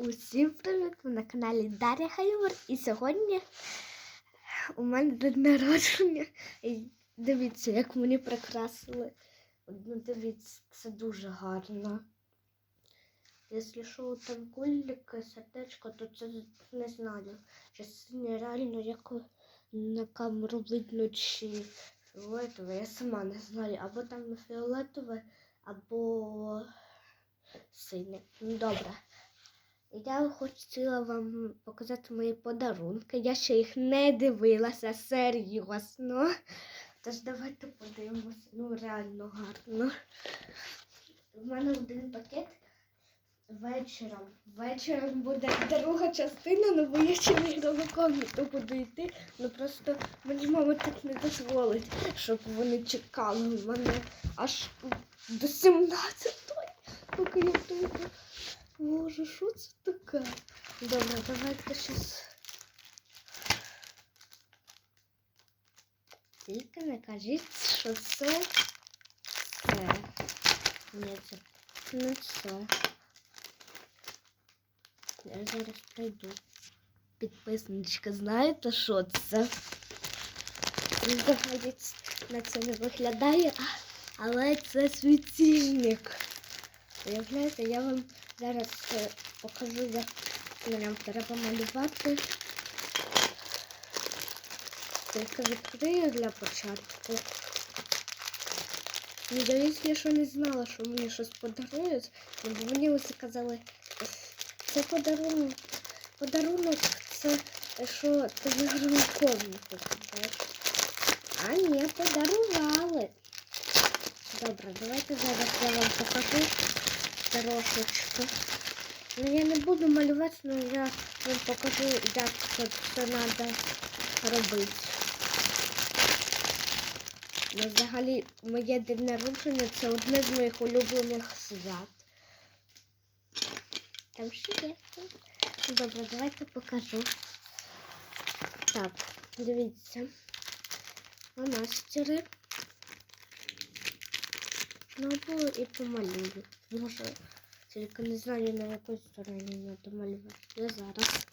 Усім привіт! Ви на каналі Дар'я Хайвер. І сьогодні у мене день народження. І дивіться, як мені прикрасили. Ну, дивіться, це дуже гарно. Якщо що там куліки, сердечко, то це не знаю. Чи це реально як на камеру видно, чи фіолетове, я сама не знаю. Або там фіолетове, або синє. Ну добре. Я хотіла вам показати мої подарунки. Я ще їх не дивилася серйозно. Тож давайте подивимося. Ну, реально гарно. У мене один пакет вечором. Вечором буде друга частина, ну бо я ще в ігрову комнату буду йти. Ну просто мені мама так не дозволить, щоб вони чекали мене аж до 17-ї, поки я тут. Боже, що це таке? Добре, давайте щас. Тільки не кажіть, що це це. Ні, це не це. Я зараз прийду. Підписничка, знаєте, що це? Взагалі на це не виглядає, а- але це світильник. Уявляєте, я вам зараз е, покажу, як нам треба малювати. Тільки відкрию для початку. Ну, я що не знала, що мені щось подарують. Ну, бо мені ось сказали, це подарунок. Подарунок це е, що ти виграв комнату. А ні, подарували. Добре, давайте зараз я вам покажу трошечки. Ну, я не буду малювати, але я вам покажу, як це треба робити. Ну, взагалі, моє день народження це одне з моїх улюблених свят. Там ще є. Добре, давайте покажу. Так, дивіться. Фломастери. Ну, або і помалюю. Може, тільки не знаю, на якій стороні треба малювати. Я зараз.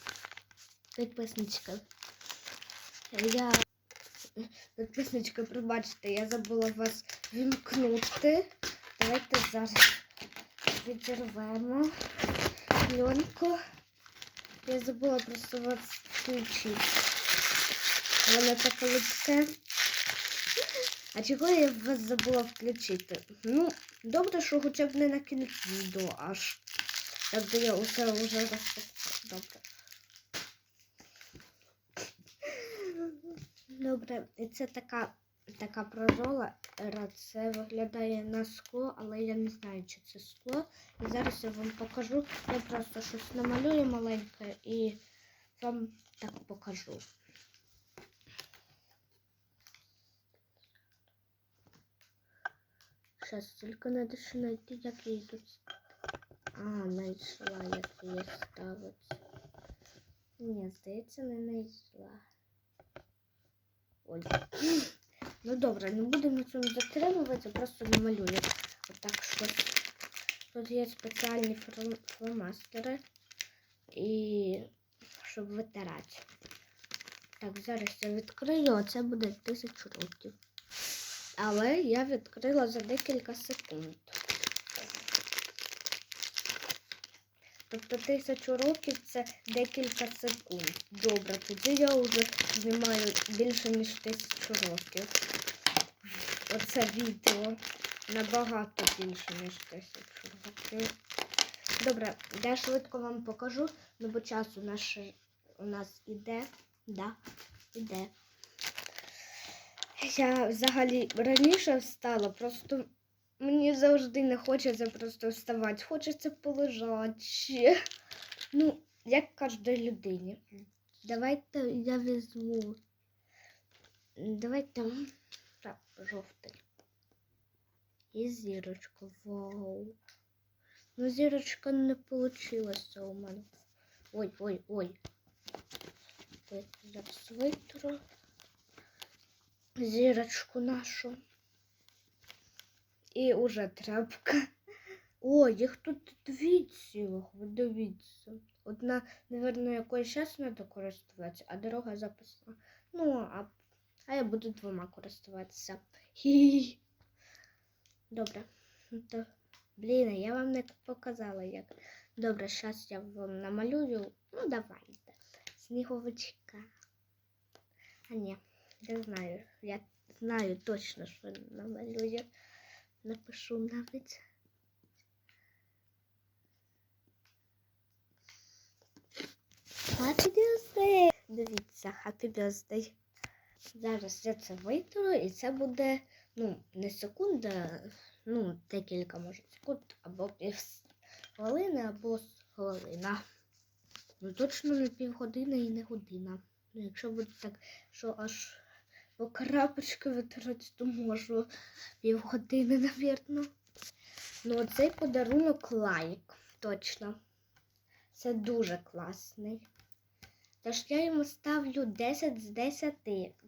Підписничка. Я підписничка, пробачте, я забула вас вімкнути. Давайте зараз відірвемо пленку. Я забула просто вас включити. Воно таке липке. А чого я вас забула включити? Ну, добре, що хоча б не на кінець відео аж. Так де я усе вже розпакувала. Добре. Добре, і це така, така прозола. Це виглядає на скло, але я не знаю, чи це скло. І зараз я вам покажу. Я просто щось намалюю маленьке і вам так покажу. Сейчас тільки надо ще знайти, як її тут. А, знайшла, як її ставити. Ні, здається, не знайшла. Ой. Ну добре, не будемо цьому затримуватися, просто намалюю. Отак щось. Тут є спеціальні флом- фломастери. І щоб витирати. Так, зараз я відкрию, а це буде тисячу років. Але я відкрила за декілька секунд. Тобто тисячу років це декілька секунд. Добре, тоді я вже знімаю більше, ніж тисячу років. Оце відео набагато більше, ніж тисячу років. Добре, я швидко вам покажу, ну бо час у нас, у нас іде. Да, іде. Я взагалі раніше встала, просто мені завжди не хочеться просто вставати. Хочеться полежати. Ну, як кожній людині. Давайте я візьму. Давайте так, жовтий. І зірочку. Вау. Ну, зірочка не вийшла у мене. Ой, ой, ой. Давайте зараз витру зірочку нашу. І уже тряпка. О, їх тут дві цілих, ви дивіться. Одна, напевно, якоюсь зараз треба користуватися, а дорога записана. Ну, а, а я буду двома користуватися. Хі-хі. Добре. Ну, То, блін, я вам не показала, як. Добре, зараз я вам намалюю. Ну, давайте. Сніговичка. А ні, я знаю. Я знаю точно, що намалюю. Напишу навіть. Happy birthday! Дивіться, happy birthday. Зараз я це витру, і це буде, ну, не секунда, ну, декілька, може, секунд, або пів хвилини, або хвилина. Ну, точно не півгодини і не година. Ну, якщо буде так, що аж по крапочки витирати, то можу півгодини, навірно. Ну, цей подарунок лайк, точно. Це дуже класний. Тож я йому ставлю 10 з 10.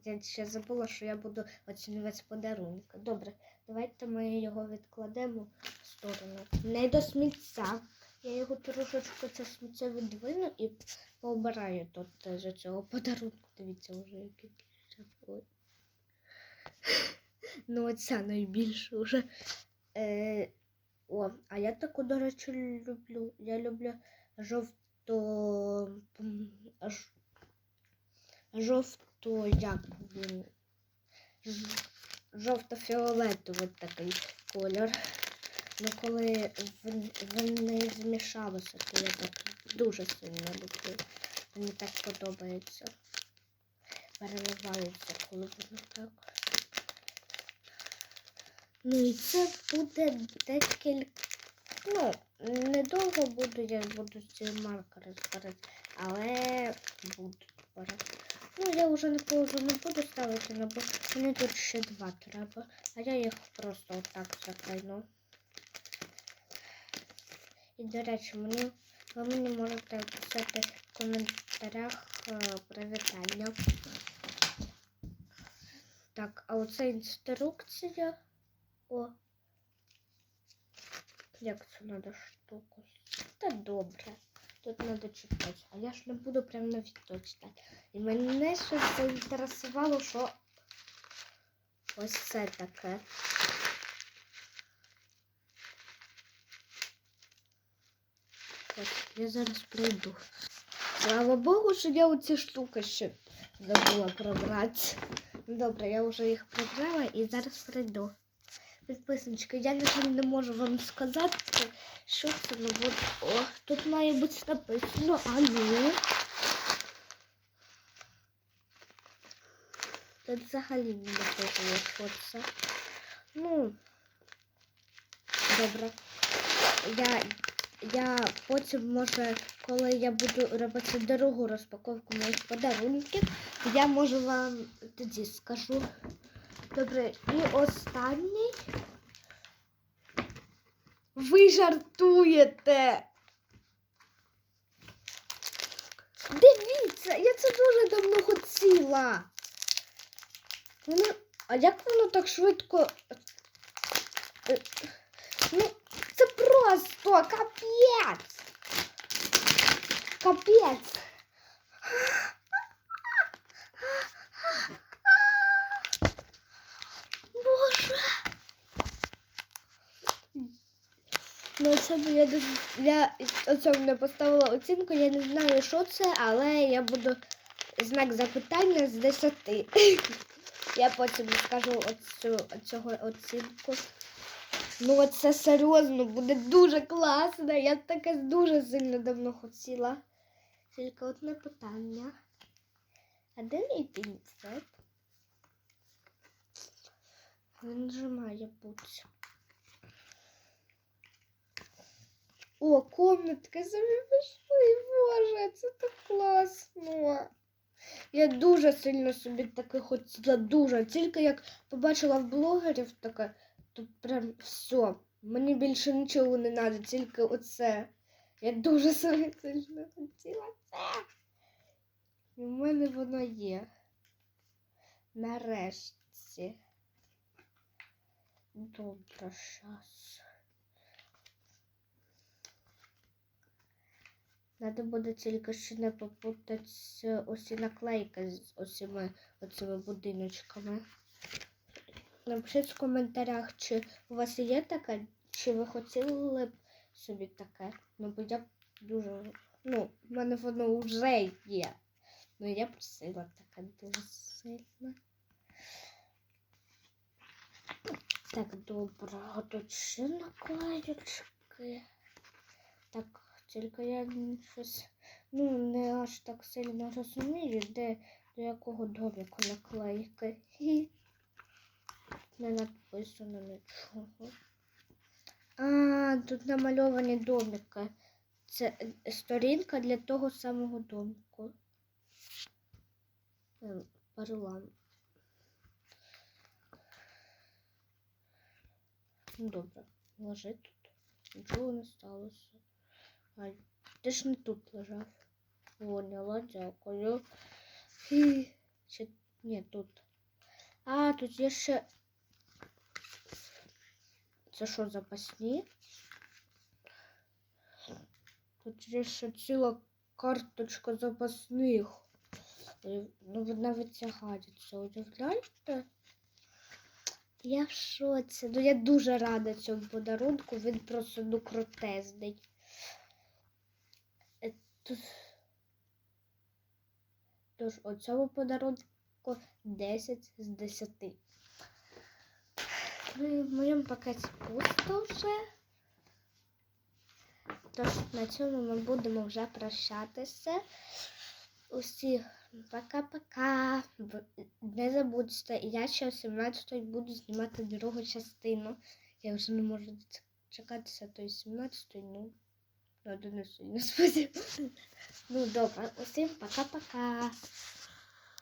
Я ще забула, що я буду оцінювати подарунки. Добре, давайте ми його відкладемо в сторону. Не до сміття. Я його трошечки це сміття відвину і пообираю тут е, з цього подарунку. Дивіться, вже який. Ну, оця найбільше вже. Е, о, а я таку, до речі, люблю. Я люблю жовто. м, ж- Жовто, як він? Жовто-фіолетовий такий кольор. Ну, коли вони змішалися, то я так дуже сильно люблю. Мені так подобається. Переливаються, коли воно так. Ну і це буде декілька. Ну, недовго буду, я буду ці маркери збирати, але буду збирати. Ну, я вже на паузу не буду ставити, ну, бо мені тут ще два треба, а я їх просто отак закину. І, до речі, мені, ви мені можете писати в коментарях е, привітання. Так, а оце інструкція. О. Це надо штуку? Та добре. Тут треба читати. А я ж не буду прямо на відео читати. І мене щось заінтересувало, що ось це таке. Ось, я зараз прийду. Слава Богу, що я оці штуки ще забула прибрати. Добре, я вже їх прибрала і зараз прийду. Підписнички, я жаль, не можу вам сказати, що це ну от, О, тут має бути написано, а ну. Тут взагалі не написано, що це. Ну, добре. Я, я потім, може, коли я буду робити дорогу розпаковку моїх подарунків, я можу вам тоді скажу. Добре, і останній. Ви жартуєте. Дивіться, я це дуже давно хотіла. Воно... А як воно так швидко? Е, Ну, це просто капець. Капець. Боже. Це б я, дос- я не поставила оцінку, я не знаю, що це, але я буду знак запитання з 10. Я потім скажу оцю, оцього оцінку. Ну, оце серйозно буде дуже класно. Я таке дуже сильно давно хотіла. Тільки одне питання. А де мій пінцет? Він же має бути. О, комнатки самі пішли, боже, це так класно. Я дуже сильно собі таке хотіла, дуже. Тільки як побачила в блогерів таке, то прям все. Мені більше нічого не треба, тільки оце. Я дуже собі сильно хотіла це. І в мене воно є. Нарешті. Добре, щас. Надо буде тільки ще не попутати усі наклейки з усіма оцими будиночками. Напишіть в коментарях, чи у вас є таке, чи ви хотіли б собі таке. Ну, бо я б дуже. Ну, в мене воно вже є. Ну, я просила таке дуже сильно. Так, добре, тут ще наклеєчки. Так, тільки я щось, ну, не аж так сильно розумію, де до якого доміку наклейки. Хі. Не написано нічого. А, тут намальовані домики. Це е, сторінка для того самого домику. Ем, Парламент. Ну, добре, ложи тут. Нічого не сталося. Ти ж не тут лежав. Поняла, дякую. Фі. Чи... Ні, тут. А, тут є ще. Це що, запасні? Тут є ще ціла карточка запасних. Е, Ну, вона витягається, уявляєте? Я в шоці. Ну я дуже рада цьому подарунку. Він просто ну крутезний. Тут... Тож у цьому подарунку 10 з 10. Ну в моєму пакеті пусто вже. Тож на цьому ми будемо вже прощатися. Усіх пока-пока. Не забудьте, я ще о 17 буду знімати другу частину. Я вже не можу чекатися тої 17 ну. На 11 не сподіваюся. Ну добре, усім пока-пока.